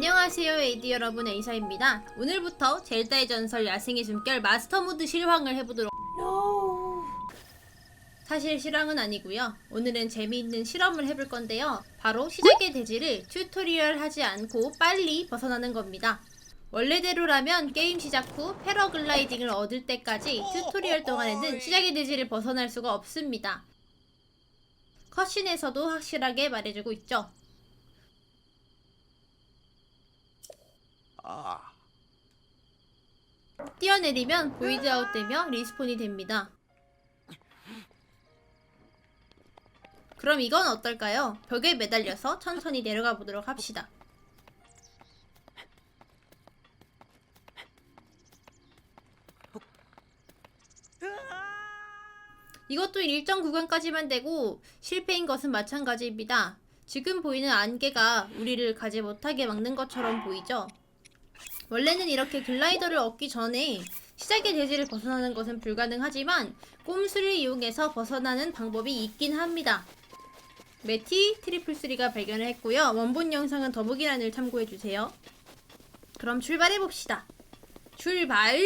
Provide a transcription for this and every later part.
안녕하세요 에이디 여러분 에이사입니다. 오늘부터 젤다의 전설 야생의 숨결 마스터 모드 실황을 해보도록 사실 실황은 아니고요. 오늘은 재미있는 실험을 해볼 건데요. 바로 시작의 대지를 튜토리얼 하지 않고 빨리 벗어나는 겁니다. 원래대로라면 게임 시작 후 패러글라이딩을 얻을 때까지 튜토리얼 동안에는 시작의 대지를 벗어날 수가 없습니다. 컷신에서도 확실하게 말해주고 있죠 아, 뛰어내리면 보이드 아웃되며 리스폰이 됩니다. 그럼 이건 어떨까요? 벽에 매달려서 천천히 내려가 보도록 합시다. 이것도 일정 구간까지만 되고 실패인 것은 마찬가지입니다. 지금 보이는 안개가 우리를 가지 못하게 막는 것처럼 보이죠? 원래는 이렇게 글라이더를 얻기 전에 시작의 대지를 벗어나는 것은 불가능하지만 꼼수를 이용해서 벗어나는 방법이 있긴 합니다. 메티 트리플 3가 발견을 했고요. 원본 영상은 더보기란을 참고해주세요. 그럼 출발해봅시다. 출발!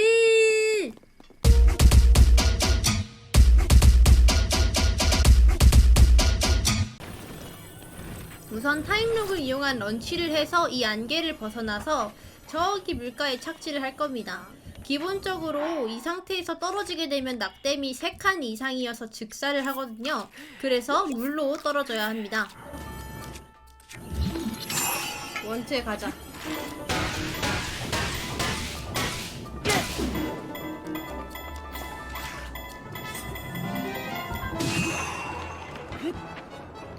우선 타임록을 이용한 런치를 해서 이 안개를 벗어나서 저기 물가에 착지를 할 겁니다. 기본적으로 이 상태에서 떨어지게 되면 낙뎀이 3칸 이상이어서 즉사를 하거든요. 그래서 물로 떨어져야 합니다. 원투에 가자.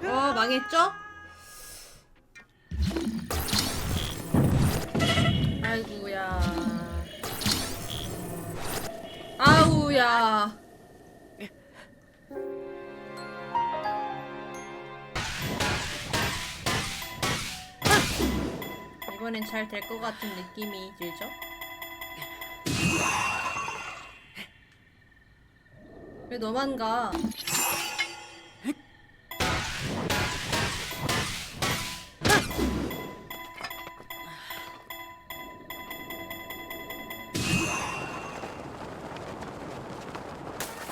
어, 망했죠? 아우야. 이번엔 잘 될 것 같은 느낌이 들죠? 왜 너만 가?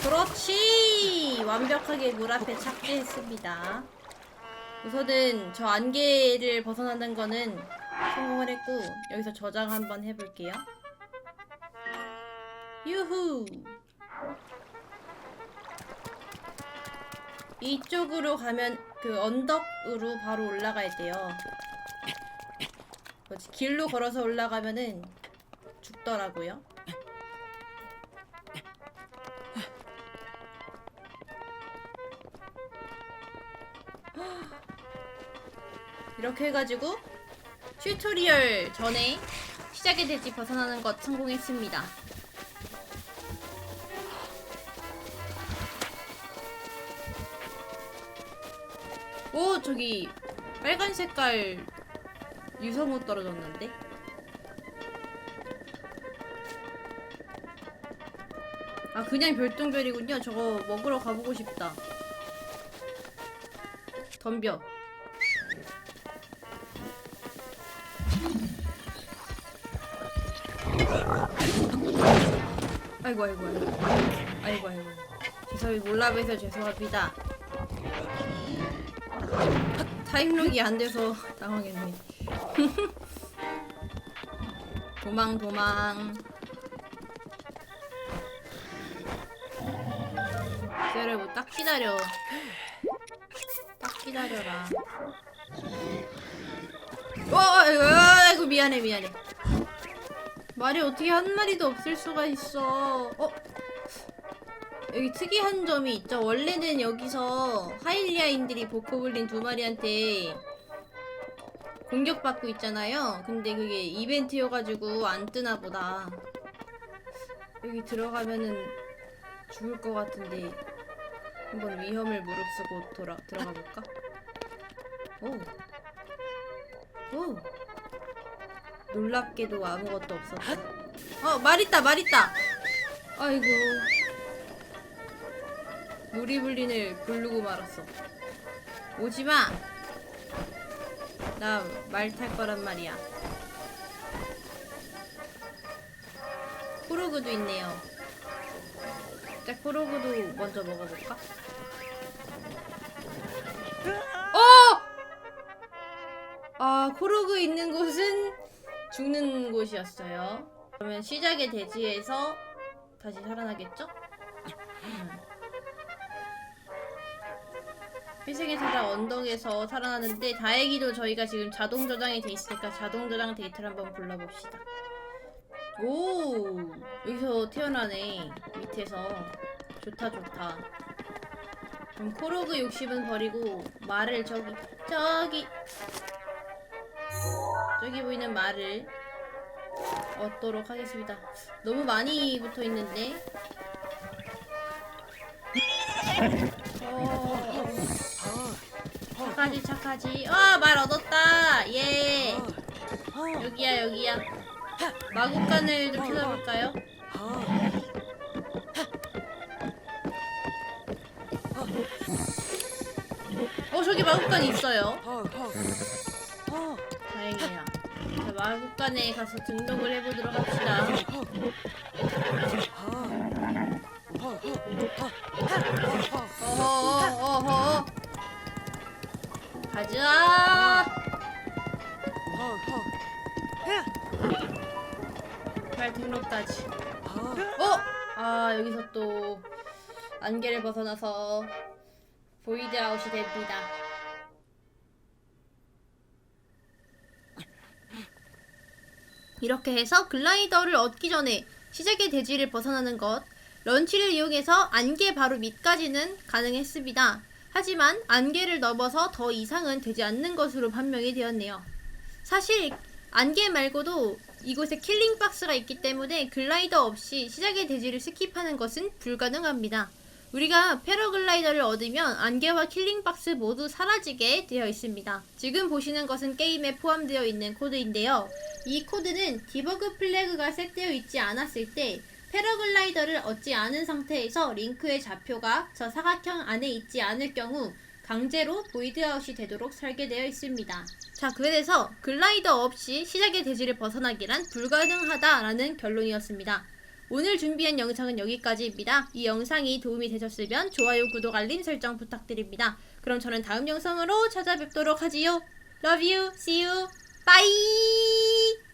그렇지! 완벽하게 물 앞에 착지했습니다. 우선은 저 안개를 벗어나는 거는 성공을 했고 여기서 저장 한번 해볼게요. 유후! 이쪽으로 가면 그 언덕으로 바로 올라가야 돼요. 뭐지? 길로 걸어서 올라가면은 죽더라고요. 이렇게 해가지고 튜토리얼 전에 시작의 대지 벗어나는 것 성공했습니다. 오 저기 빨간 색깔 유성우 떨어졌는데? 아 그냥 별똥별이군요. 저거 먹으러 가보고 싶다. 덤벼. 아이고 아이고 아이고. 아이고 아이고 죄송히 몰라봬서 죄송합니다. 타임록이 안 돼서 당황했네. 도망 도망. 기다려 딱 기다려. 딱 기다려라. 와 아이고 아이고 미안해 미안해 말이 어떻게 한 마리도 없을 수가 있어. 어? 여기 특이한 점이 있죠. 원래는 여기서 하일리아인들이 보코블린 두 마리한테 공격받고 있잖아요. 근데 그게 이벤트여가지고 안 뜨나 보다. 여기 들어가면은 죽을 것 같은데 한번 위험을 무릅쓰고 돌아 들어가 볼까? 오, 오. 놀랍게도 아무것도 없었다. 어, 말 있다, 말 있다. 아이고. 무리불린을 부르고 말았어. 오지 마. 나 말 탈 거란 말이야. 코로그도 있네요. 자, 코로그도 먼저 먹어볼까? 어! 아, 코로그 있는 곳은 죽는 곳이었어요. 그러면 시작의 대지에서 다시 살아나겠죠? 음. 회색의 사자 언덕에서 살아나는데 다행히도 저희가 지금 자동 저장이 돼 있으니까 자동 저장 데이터를 한번 불러봅시다. 오 여기서 태어나네 밑에서 좋다 좋다. 그럼 코로그 욕심은 버리고 말을 저기 저기 저기 보이는 말을 얻도록 하겠습니다. 너무 많이 붙어 있는데. 어, 착하지 착하지. 아말 얻었다. 예. 여기야 여기야. 마구간을 좀 찾아볼까요? 어 저기 마구간 있어요. 마구간에 가서 등록을 해보도록 합시다. 어허 어허. 가자. 발 등록까지. 어? 아 여기서 또 안개를 벗어나서 보이드 아웃이 됩니다. 이렇게 해서 글라이더를 얻기 전에 시작의 대지를 벗어나는 것, 런치를 이용해서 안개 바로 밑까지는 가능했습니다. 하지만 안개를 넘어서 더 이상은 되지 않는 것으로 판명이 되었네요. 사실 안개 말고도 이곳에 킬링 박스가 있기 때문에 글라이더 없이 시작의 대지를 스킵하는 것은 불가능합니다. 우리가 패러글라이더를 얻으면 안개와 킬링 박스 모두 사라지게 되어 있습니다. 지금 보시는 것은 게임에 포함되어 있는 코드인데요. 이 코드는 디버그 플래그가 셋되어 있지 않았을 때 패러글라이더를 얻지 않은 상태에서 링크의 좌표가 저 사각형 안에 있지 않을 경우 강제로 보이드아웃이 되도록 설계되어 있습니다. 자, 그래서 글라이더 없이 시작의 대지를 벗어나기란 불가능하다라는 결론이었습니다. 오늘 준비한 영상은 여기까지입니다. 이 영상이 도움이 되셨으면 좋아요, 구독, 알림 설정 부탁드립니다. 그럼 저는 다음 영상으로 찾아뵙도록 하지요. Love you, see you, bye!